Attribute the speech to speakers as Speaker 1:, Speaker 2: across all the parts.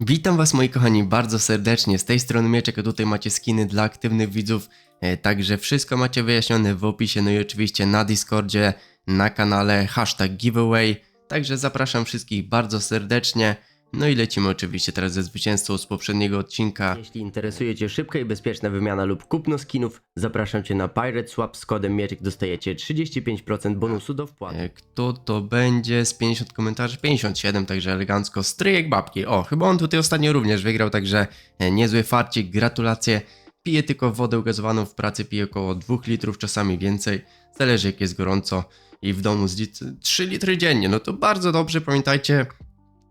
Speaker 1: Witam was moi kochani bardzo serdecznie, z tej strony Mieczek, a tutaj macie skiny dla aktywnych widzów, e, także wszystko macie wyjaśnione w opisie, no i oczywiście na Discordzie, na kanale, hashtag giveaway, także zapraszam wszystkich bardzo serdecznie, no i lecimy oczywiście teraz ze zwycięzcą z poprzedniego odcinka. Jeśli interesuje cię szybka i bezpieczna wymiana lub kupno skinów, zapraszam cię na Pirate Swap z kodem Mieczek, dostajecie 35% bonusu do wpłaty. E, Kto to będzie z 50 komentarzy? 57, także elegancko, stryjek babki, o, chyba on tutaj ostatnio również wygrał, także e, niezły farcik, gratulacje. Piję tylko wodę gazowaną w pracy, piję około 2 litrów, czasami więcej. Zależy jak jest gorąco i w domu z 3 litry dziennie. No to bardzo dobrze, pamiętajcie,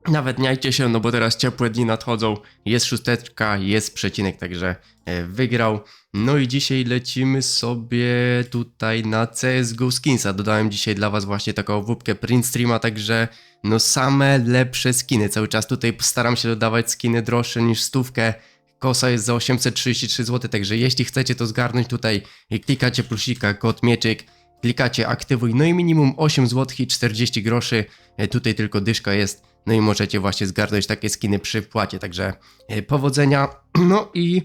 Speaker 1: Nawetniajcie się, no bo teraz ciepłe dni nadchodzą. Jest szósteczka, jest przecinek, także e, wygrał. No i dzisiaj lecimy sobie tutaj na CSGO Skinsa. Dodałem dzisiaj dla was właśnie taką wódkę print streama, także no same lepsze skiny. Cały czas tutaj staram się dodawać skiny droższe niż stówkę. Kosa jest za 833 zł, także jeśli chcecie to zgarnąć tutaj, klikacie plusika, kod mieczyk, klikacie aktywuj, no i minimum 8 zł i 40 groszy. E, Tutaj tylko dyszka jest, no i możecie właśnie zgarnąć takie skiny przy wpłacie, także e, powodzenia. No i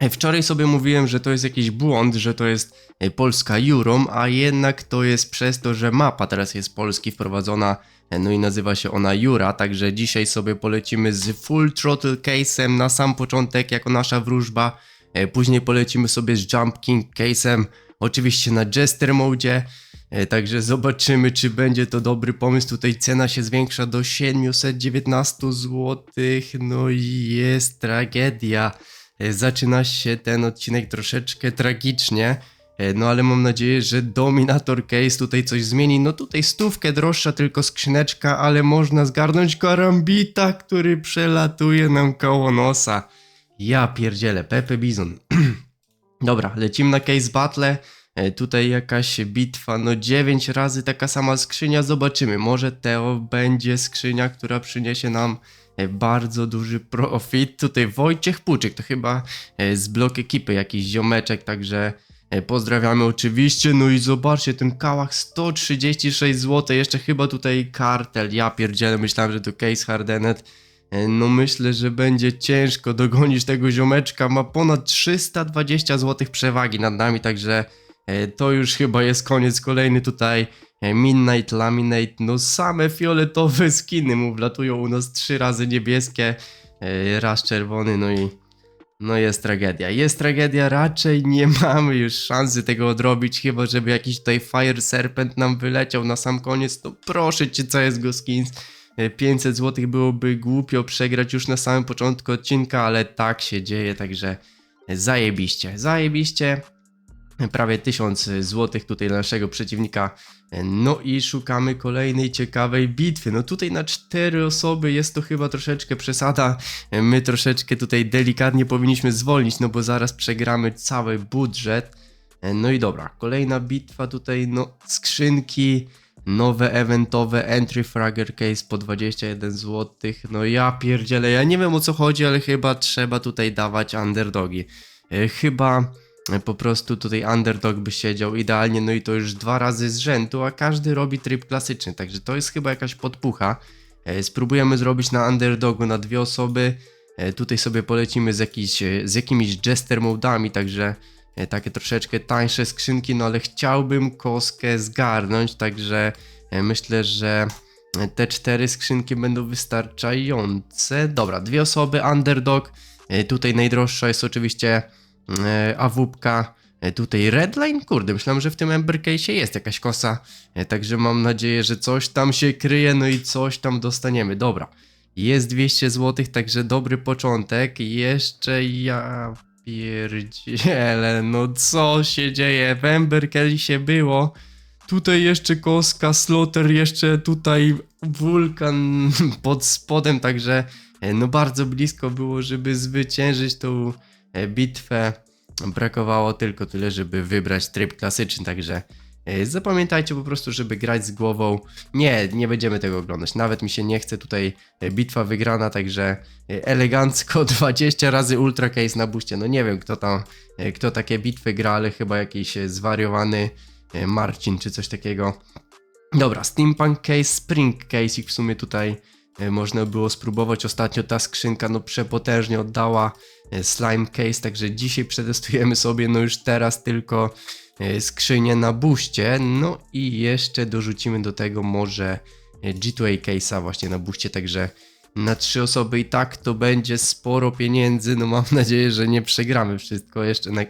Speaker 1: e, wczoraj sobie mówiłem, że to jest jakiś błąd, że to jest e, polska Jurom, a jednak to jest przez to, że mapa teraz jest polski wprowadzona, no i nazywa się ona Jura, także dzisiaj sobie polecimy z Full Throttle Case'em na sam początek jako nasza wróżba, później polecimy sobie z Jump King Case'em, oczywiście na Jester Mode, Także zobaczymy, czy będzie to dobry pomysł. Tutaj cena się zwiększa do 719 zł. No i jest tragedia. E, Zaczyna się ten odcinek troszeczkę tragicznie. E, No ale mam nadzieję, że Dominator Case tutaj coś zmieni. No tutaj stówkę droższa tylko skrzyneczka, ale można zgarnąć karambita, który przelatuje nam koło nosa. Ja pierdzielę, Pepe Bizon. Dobra, lecimy na Case Battle. E, Tutaj jakaś bitwa, no 9 razy taka sama skrzynia, zobaczymy. Może to będzie skrzynia, która przyniesie nam e, bardzo duży profit. Tutaj Wojciech Puczyk, to chyba e, z blok ekipy jakiś ziomeczek, także pozdrawiamy oczywiście. No i zobaczcie, ten kałach 136 zł, jeszcze chyba tutaj kartel. Ja pierdzielę, myślałem, że to case hardenet. No myślę, że będzie ciężko dogonić tego ziomeczka. Ma ponad 320 zł przewagi nad nami, także to już chyba jest koniec. Kolejny tutaj e, Midnight Laminate. No same fioletowe skiny mu wlatują u nas trzy razy niebieskie, e, raz czerwony, no i no jest tragedia. Jest tragedia, raczej nie mamy już szansy tego odrobić, chyba żeby jakiś tutaj Fire Serpent nam wyleciał na sam koniec. No proszę cię, co jest go skins. E, 500 zł byłoby głupio przegrać już na samym początku odcinka, ale tak się dzieje, także zajebiście, zajebiście. Prawie 1000 zł tutaj naszego przeciwnika. No i szukamy kolejnej ciekawej bitwy. No tutaj na cztery osoby jest to chyba troszeczkę przesada. My troszeczkę tutaj delikatnie powinniśmy zwolnić, no bo zaraz przegramy cały budżet. No i dobra, kolejna bitwa tutaj, no skrzynki, nowe eventowe entry fragger case po 21 zł. No ja pierdzielę, ja nie wiem o co chodzi, ale chyba trzeba tutaj dawać underdogi. E, Chyba po prostu tutaj underdog by siedział idealnie, no i to już dwa razy z rzędu, a każdy robi tryb klasyczny, także to jest chyba jakaś podpucha. E, Spróbujemy zrobić na underdogu na dwie osoby. E, Tutaj sobie polecimy z, jakiś, e, z jakimiś jester modami, także takie troszeczkę tańsze skrzynki, no ale chciałbym koskę zgarnąć, także myślę, że te cztery skrzynki będą wystarczające. Dobra, dwie osoby, underdog. Tutaj najdroższa jest oczywiście awupka. E, Tutaj Redline? Kurde, myślałem, że w tym Ember Case jest jakaś kosa. E, Także mam nadzieję, że coś tam się kryje, no i coś tam dostaniemy. Dobra. Jest 200 zł, także dobry początek. Jeszcze ja pierdzielę, no co się dzieje? W Ember się było. Tutaj jeszcze koska, slotter, jeszcze tutaj wulkan pod spodem, także e, no bardzo blisko było, żeby zwyciężyć tą e, bitwę. Brakowało tylko tyle, żeby wybrać tryb klasyczny, także e, zapamiętajcie po prostu, żeby grać z głową. Nie, nie będziemy tego oglądać. Nawet mi się nie chce tutaj e, bitwa wygrana, także e, elegancko 20 razy ultra case na buście. No nie wiem kto tam, e, kto takie bitwy gra, ale chyba jakiś e, zwariowany e, Marcin czy coś takiego. Dobra, Steampunk Case, Spring Case ich w sumie tutaj e, można było spróbować. Ostatnio ta skrzynka no przepotężnie oddała e, slime case, także dzisiaj przetestujemy sobie no już teraz tylko e, skrzynię na buście, no i jeszcze dorzucimy do tego może e, G2A case'a właśnie na buście, także na trzy osoby i tak to będzie sporo pieniędzy, no mam nadzieję, że nie przegramy wszystko jeszcze na,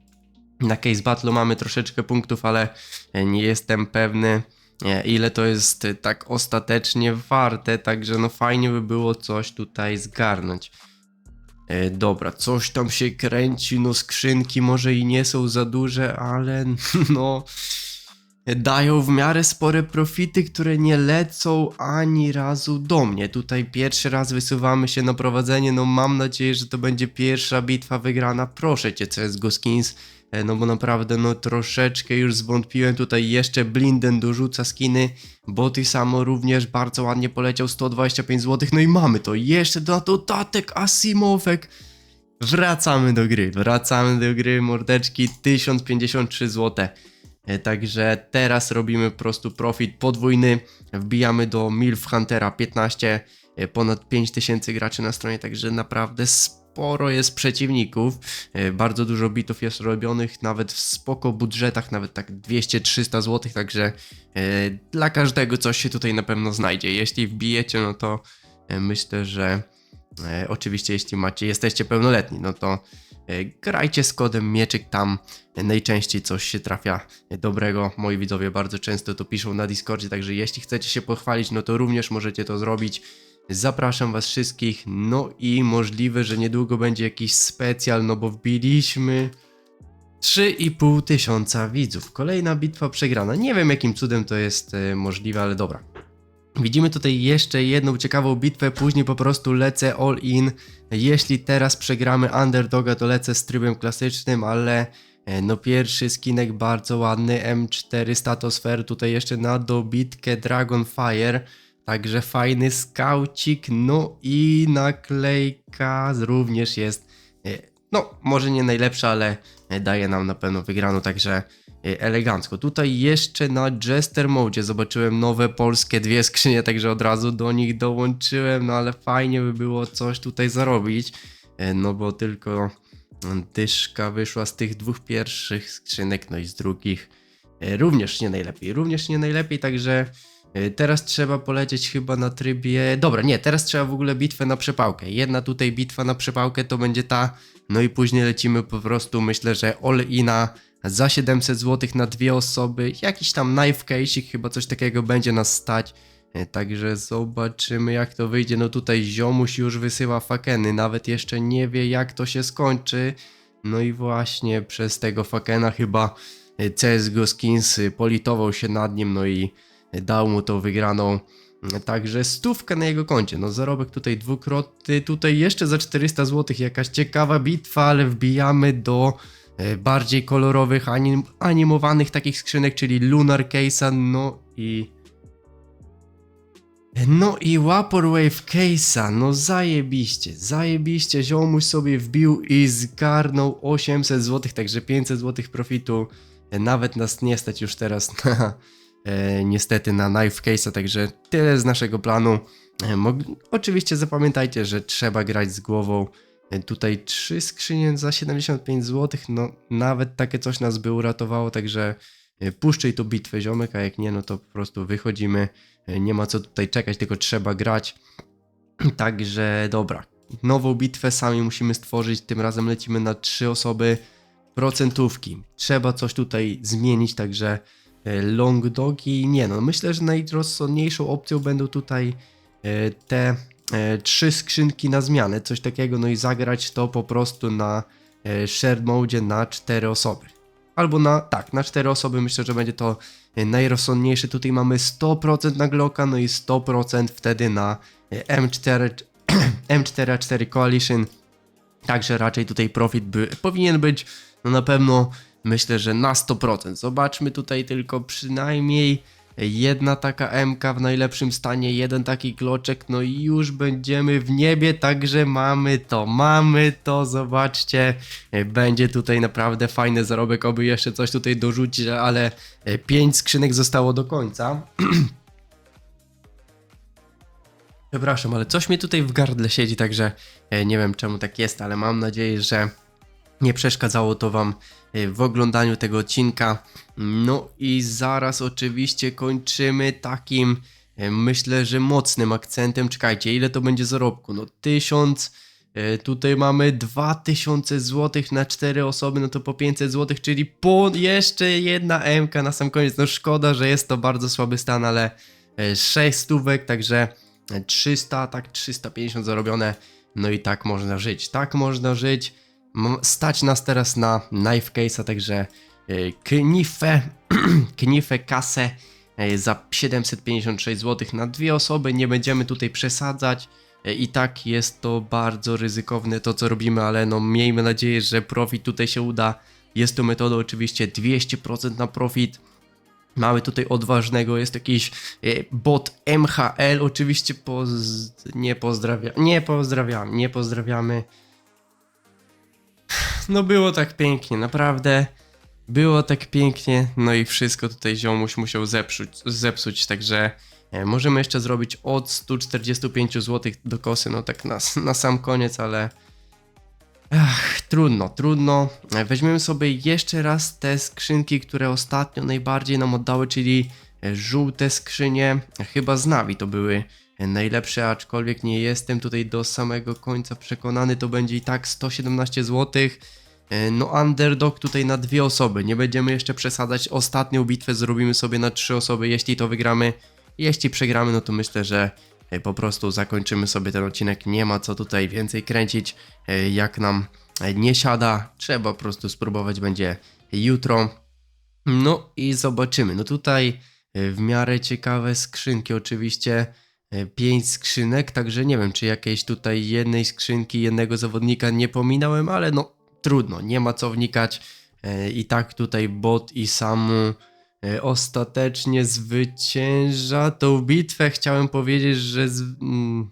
Speaker 1: na case battle. Mamy troszeczkę punktów, ale e, nie jestem pewny e, ile to jest e, tak ostatecznie warte, także no fajnie by było coś tutaj zgarnąć. E, dobra, coś tam się kręci, no skrzynki może i nie są za duże, ale no dają w miarę spore profity, które nie lecą ani razu do mnie. Tutaj pierwszy raz wysuwamy się na prowadzenie, no mam nadzieję, że to będzie pierwsza bitwa wygrana. Proszę cię CSGO Skins, e, no bo naprawdę no troszeczkę już zwątpiłem. Tutaj jeszcze Blinden dorzuca skiny, Boty samo również bardzo ładnie poleciał, 125 zł, no i mamy to. Jeszcze na dodatek Asimowek. Wracamy do gry, wracamy do gry, mordeczki, 1053 zł. E, Także teraz robimy po prostu profit podwójny. Wbijamy do MILF Huntera 15, e, ponad 5000 graczy na stronie, także naprawdę sporo jest przeciwników. E, Bardzo dużo bitów jest robionych, nawet w spoko budżetach, nawet tak 200-300 zł, także dla każdego coś się tutaj na pewno znajdzie. Jeśli wbijecie, no to myślę, że oczywiście jeśli macie, jesteście pełnoletni, no to e, grajcie z kodem mieczyk tam e, najczęściej coś się trafia e, dobrego. Moi widzowie bardzo często to piszą na Discordzie, także jeśli chcecie się pochwalić, no to również możecie to zrobić. Zapraszam was wszystkich, no i możliwe, że niedługo będzie jakiś specjal, no bo wbiliśmy 3,5 tysiąca widzów. Kolejna bitwa przegrana. Nie wiem jakim cudem to jest e, możliwe, ale dobra. Widzimy tutaj jeszcze jedną ciekawą bitwę, później po prostu lecę all in. Jeśli teraz przegramy underdoga, to lecę z trybem klasycznym, ale e, no pierwszy skinek bardzo ładny, M4 Statosphere, tutaj jeszcze na dobitkę Dragonfire, także fajny skaucik, no i naklejka również jest, e, no może nie najlepsza, ale e, daje nam na pewno wygraną, także elegancko. Tutaj jeszcze na Jester Mode zobaczyłem nowe polskie dwie skrzynie, także od razu do nich dołączyłem, no ale fajnie by było coś tutaj zarobić, e, no bo tylko dyszka wyszła z tych dwóch pierwszych skrzynek, no i z drugich e, również nie najlepiej, również nie najlepiej, także teraz trzeba polecieć chyba na trybie, dobra, nie, teraz trzeba w ogóle bitwę na przepałkę, jedna tutaj bitwa na przepałkę to będzie ta, no i później lecimy po prostu, myślę, że all-ina za 700 zł na dwie osoby, jakiś tam knife case, chyba coś takiego będzie nas stać. E, Także zobaczymy jak to wyjdzie. No tutaj ziomuś już wysyła fakeny, nawet jeszcze nie wie jak to się skończy. No i właśnie przez tego fakena chyba e, CSGO Skins e, politował się nad nim, no i dał mu tą wygraną. Także stówka na jego koncie. No zarobek tutaj dwukrotny, tutaj jeszcze za 400 zł jakaś ciekawa bitwa, ale wbijamy do bardziej kolorowych, anim, animowanych takich skrzynek, czyli Lunar Case'a, no i... No i Vaporwave Case'a, no zajebiście, zajebiście, ziomuś sobie wbił i zgarnął 800 zł, także 500 zł profitu, E, nawet nas nie stać już teraz na, e, niestety na Knife Case'a, także tyle z naszego planu. E, Oczywiście zapamiętajcie, że trzeba grać z głową, E, Tutaj trzy skrzynie za 75 zł, no nawet takie coś nas by uratowało, także e, puszczaj tu bitwę ziomek, a jak nie, no to po prostu wychodzimy, E, nie ma co tutaj czekać, tylko trzeba grać. Także dobra, nową bitwę sami musimy stworzyć, tym razem lecimy na trzy osoby, procentówki. Trzeba coś tutaj zmienić, także e, long dogi, nie no, myślę, że najrozsądniejszą opcją będą tutaj e, te e, trzy skrzynki na zmianę, coś takiego, no i zagrać to po prostu na e, shared mode na cztery osoby. Albo na, tak, na cztery osoby myślę, że będzie to e, najrozsądniejsze. Tutaj mamy 100% na Glocka, no i 100% wtedy na e, M4, M4A4 Coalition. Także raczej tutaj profit by, powinien być, no na pewno myślę, że na 100%. Zobaczmy tutaj tylko przynajmniej jedna taka MK w najlepszym stanie, jeden taki kloczek, no i już będziemy w niebie, także mamy to, mamy to, zobaczcie, E, będzie tutaj naprawdę fajny zarobek, oby jeszcze coś tutaj dorzucić, ale 5 skrzynek zostało do końca. Przepraszam, ale coś mi tutaj w gardle siedzi, także e, nie wiem czemu tak jest, ale mam nadzieję, że nie przeszkadzało to Wam e, w oglądaniu tego odcinka. No i zaraz oczywiście kończymy takim, e, myślę, że mocnym akcentem. Czekajcie, ile to będzie zarobku? No 1000. e, Tutaj mamy 2000 zł na 4 osoby, no to po 500 zł, czyli po jeszcze jedna MK na sam koniec. No szkoda, że jest to bardzo słaby stan, ale 6 stówek, także e, 300, tak 350 zarobione. No i tak można żyć. Tak można żyć. Stać nas teraz na knife case'a, także e, knifę, knifę kasę e, za 756 zł na dwie osoby. Nie będziemy tutaj przesadzać. E, I tak jest to bardzo ryzykowne to co robimy, ale no miejmy nadzieję, że profit tutaj się uda. Jest to metoda oczywiście 200% na profit. Mamy tutaj odważnego, jest jakiś bot MHL, oczywiście poz... nie pozdrawia, nie pozdrawiamy, nie pozdrawiamy. No było tak pięknie, naprawdę. Było tak pięknie, no i wszystko tutaj ziomuś musiał zepsuć, zepsuć, także e, możemy jeszcze zrobić od 145 zł do kosy, no tak na, na sam koniec, ale Ach, trudno, trudno. E, Weźmiemy sobie jeszcze raz te skrzynki, które ostatnio najbardziej nam oddały, czyli e, żółte skrzynie. Chyba z Navi to były e, najlepsze, aczkolwiek nie jestem tutaj do samego końca przekonany. To będzie i tak 117 zł. No, underdog tutaj na dwie osoby. Nie będziemy jeszcze przesadzać. Ostatnią bitwę zrobimy sobie na trzy osoby, jeśli to wygramy. Jeśli przegramy, no to myślę, że e, po prostu zakończymy sobie ten odcinek. Nie ma co tutaj więcej kręcić. E, Jak nam e, nie siada, trzeba po prostu spróbować będzie jutro. No i zobaczymy. No tutaj e, w miarę ciekawe skrzynki, oczywiście. E, Pięć skrzynek, także nie wiem, czy jakiejś tutaj jednej skrzynki, jednego zawodnika nie pominąłem, ale no trudno, nie ma co wnikać. E, I tak tutaj bot i samu e, ostatecznie zwycięża tą bitwę. Chciałem powiedzieć, że. Z... mm,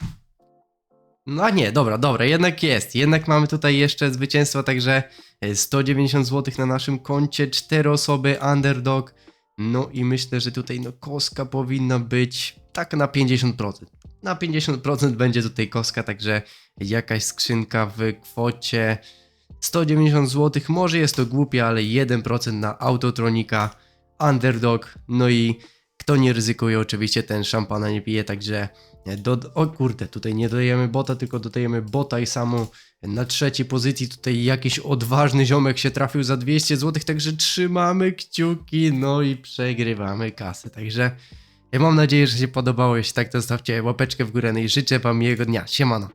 Speaker 1: No nie, dobra, dobra, jednak jest. Jednak mamy tutaj jeszcze zwycięstwo, także e, 190 zł na naszym koncie, 4 osoby, underdog. No i myślę, że tutaj no koska powinna być tak na 50%. Na 50% będzie tutaj koska, także jakaś skrzynka w kwocie 190 zł. Może jest to głupie, ale 1% na Autotronika, Underdog. No i kto nie ryzykuje, oczywiście ten szampana nie pije, także do, o kurde, tutaj nie dodajemy bota, tylko dodajemy bota i samą na trzeciej pozycji tutaj jakiś odważny ziomek się trafił za 200 zł, także trzymamy kciuki, no i przegrywamy kasę, także mam nadzieję, że się podobało, jeśli tak to zostawcie łapeczkę w górę no i życzę wam miłego dnia, siemano.